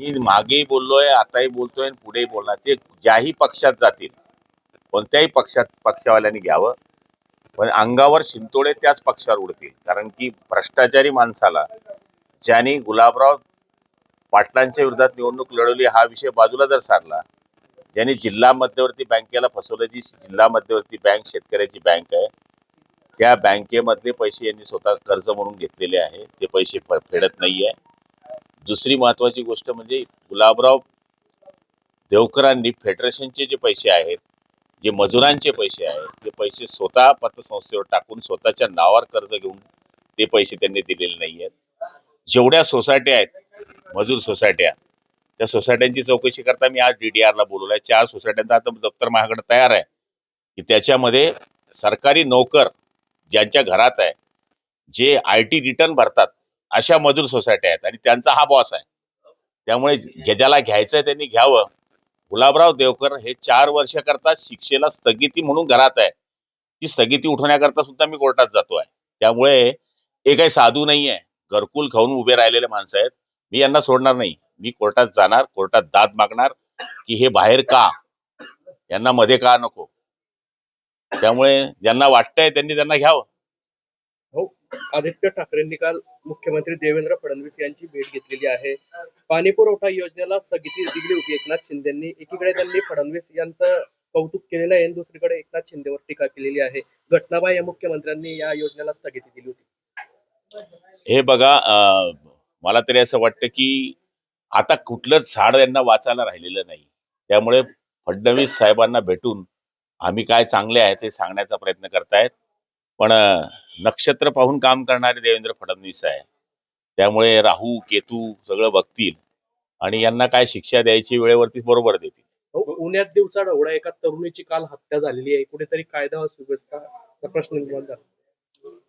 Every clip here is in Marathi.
मी मागेही बोललोय आताही बोलतोय आणि पुढेही बोलणार. ते ज्याही पक्षात जातील कोणत्याही पक्षात पक्षवाल्यांनी घ्यावं. पण अंगावर शिंतोडे त्याच पक्षावर उडतील. कारण की भ्रष्टाचारी माणसाला ज्यांनी गुलाबराव पाटलांच्या विरोधात निवडणूक लढवली हा विषय बाजूला जर सारला ज्यांनी जिल्हा मध्यवर्ती बँकेला फसवलं जी जिल्हा मध्यवर्ती बँक शेतकऱ्याची बँक आहे त्या बँकेमधले पैसे यांनी स्वतः कर्ज म्हणून घेतलेले आहे. ते पैसे फ- फेडत आहे दुसरी महत्त्वाची गोष्ट म्हणजे गुलाबराव देवकरांनी फेडरेशनचे जे पैसे आहेत जे मजुरांचे पैसे आहेत ते पैसे स्वतः पतसंस्थेवर टाकून स्वतःच्या नावावर कर्ज घेऊन ते पैसे त्यांनी दिलेले नाही आहेत. जेवढ्या सोसायट्या आहेत मजूर सोसायट्या त्या सोसायट्यांची चौकशी करता मी आज डी डी आरला ला आहे चार सोसायट्यांचा आता दप्तर माझ्याकडे तयार आहे. की त्याच्यामध्ये सरकारी नोकर ज्यांच्या घरात आहे जे आय टी रिटर्न भरतात अशा मजूर सोसायट्या आहेत आणि त्यांचा हा बॉस आहे. त्यामुळे ज्याला घ्यायचंय त्यांनी घ्यावं. गुलाबराव देवकर हे चार वर्ष करता शिक्षेला स्थगिती म्हणून घरात आहे. ती स्थगिती उठवण्याकरता सुद्धा मी कोर्टात जातो आहे त्यामुळे हे काही साधू नाही आहे घरकुल खाऊन उभे राहिलेले माणसं आहेत. मी यांना सोडणार नाही. मी कोर्टात जाणार कोर्टात दाद मागणार की हे बाहेर का? यांना मध्ये का नको? त्यामुळे ज्यांना वाटतंय त्यांनी त्यांना घ्यावं. आदित्य ठाकरेंनी काल मुख्यमंत्री देवेंद्र फडणवीस यांची भेट घेतलेली आहे. पाणी पुरवठा योजनेला स्थगिती दिली होती. एकनाथ शिंदेनी एकीकडे त्यांनी फडणवीस यांचं कौतुक केलेलं आहे दुसरीकडे एकनाथ शिंदेवर टीका केलेली आहे. घटनाबाह्य मुख्यमंत्र्यांनी या योजनेला स्थगिती दिली होती. हे बघा मला तरी असं वाटतं की आता कुठलंच झाड यांना वाचायला राहिलेलं नाही. त्यामुळे फडणवीस साहेबांना भेटून आम्ही काय चांगले आहे ते सांगण्याचा प्रयत्न करतायत. पण नक्षत्र पाहून काम करणारे देवेंद्र फडणवीस आहे. त्यामुळे राहू केतू सगळं बघतील आणि यांना काय शिक्षा द्यायची वेळेवरती बरोबर देतील. पुण्यात दिवसाड एवढ्या एका तरुणीची काल हत्या झालेली आहे. कुठेतरी कायदा व सुव्यवस्था प्रश्न निर्माण झाला.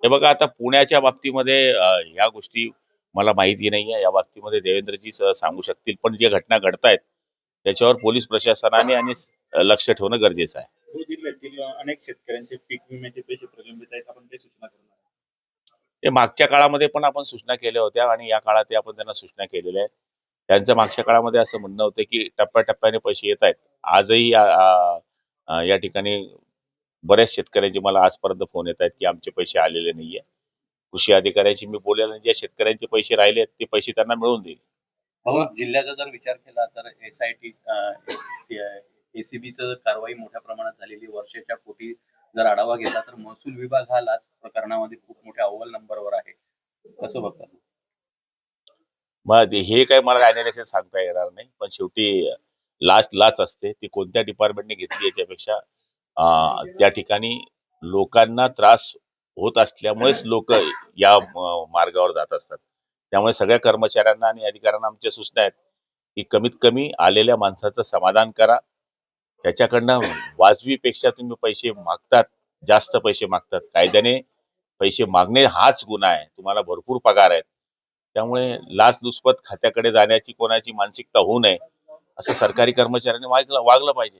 हे बघा आता पुण्याच्या बाबतीमध्ये ह्या गोष्टी मला माहिती नाही आहे या बाबतीमध्ये देवेंद्रजी सांगू शकतील. पण जे घटना घडतायत त्याच्यावर पोलीस प्रशासनाने आणि लक्ष ठेवणं गरजेचं आहे. धुळे जिल्ह्यातील अनेक शेतकऱ्यांचे पीक विम्याचे पैसे प्रलंबित आहेत आपण ते सूचना करणार ते मागच्या काळामध्ये पण आपण सूचना केल्या होत्या आणि या काळात आपण त्यांना सूचना केलेल्या आहेत. त्यांचं मागच्या काळामध्ये असं म्हणणं होतं की टप्प्याटप्प्याने पैसे येत आहेत. आजही या ठिकाणी बऱ्याच शेतकऱ्यांचे मला आजपर्यंत फोन येत आहेत की आमचे पैसे आलेले नाहीये. कृषी अधिकाऱ्याशी मी बोलेल आणि ज्या शेतकऱ्यांचे पैसे राहिले आहेत ते पैसे त्यांना मिळवून देईल. जिल्ह्याचा जर विचार केला तर एस आय टी एसीबीचं कारवाई मोठ्या प्रमाणात झालेली वर्षाच्या कोटी जर आढावा घेतला तर महसूल विभाग हा लाच प्रकरणामध्ये खूप मोठ्या अव्वल नंबरवर आहे. कसं बघतात? मग हे काय मला अनालिसिस सांगता येणार नाही पण शेवटी लास्ट लाच असते. ती कोणत्या डिपार्टमेंटने घेतली याच्यापेक्षा त्या ठिकाणी लोकांना त्रास होत असल्यामुळेच लोक या मार्गावर जात असतात. त्यामुळे सगळ्या कर्मचाऱ्यांना आणि अधिकाऱ्यांना आमच्या सूचना आहेत की कमीत कमी आलेल्या माणसाचं समाधान करा त्याच्याकडनं वाजवीपेक्षा तुम्ही पैसे मागतात जास्त पैसे मागतात. कायद्याने पैसे मागणे हाच गुन्हा आहे. तुम्हाला भरपूर पगार आहेत. त्यामुळे लाचलुचपत खात्याकडे जाण्याची कोणाची मानसिकता होऊ नये असं सरकारी कर्मचाऱ्यांनी वागलं वागलं पाहिजे.